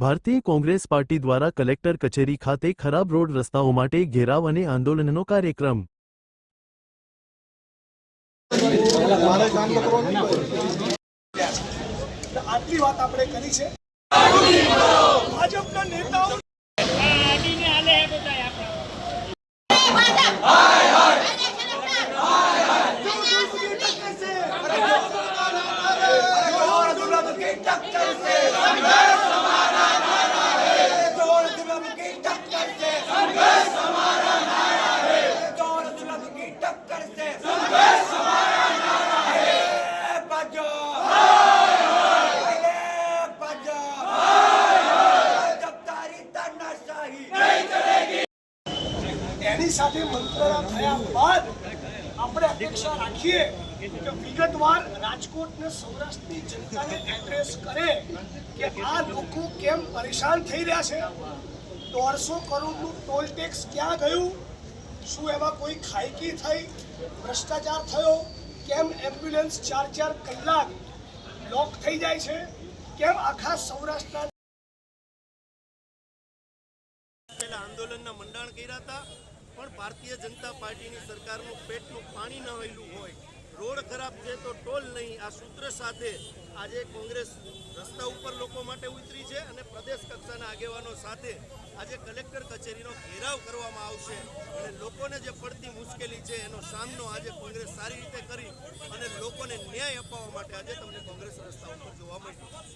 ભારતીય કોંગ્રેસ પાર્ટી દ્વારા કલેક્ટર કચેરી ખાતે ખરાબ રોડ રસ્તાઓ માટે ઘેરાવ અને આંદોલનનો કાર્યક્રમ. આટલી બધાય આપણા એની સાથે મંત્રણા થયા બાદ આપણે અપેક્ષા રાખીએ કે વિગતવાર રાજકોટ સૌરાષ્ટ્રની જનતાને એડ્રેસ કરે કે આ લોકો કેમ પરેશાન થઈ રહ્યા છે. દોઢસો કરોડનું ટોલ ટેક્સ ક્યાં ગયું? શું એમાં કોઈ ખાયકી થઈ? ભ્રષ્ટાચાર થયો? કેમ એમ્બ્યુલન્સ ચાર ચાર કલાક લોક થઈ જાય છે? કેમ આખા સૌરાષ્ટ્રના પહેલા આંદોલનના મંડાણ કર્યા હતા? પણ ભારતીય જનતા પાર્ટીની સરકારનું પેટનું પાણી ન હયલું હોય. ખરાબ તો ટોલ નહીં, આ સૂત્ર સાથે આજે કોંગ્રેસ રસ્તા ઉપર લોકો માટે ઉતરી છે અને પ્રદેશ કક્ષાના આગેવાનો સાથે આજે કલેક્ટર કચેરીનો ઘેરાવ કરવામાં આવશે. અને લોકોને જે પડતી મુશ્કેલી છે, એનો સામનો આજે કોંગ્રેસ સારી રીતે કરી અને લોકોને ન્યાય અપાવવા માટે આજે તમને કોંગ્રેસ રસ્તા ઉપર જોવા મળ્યું.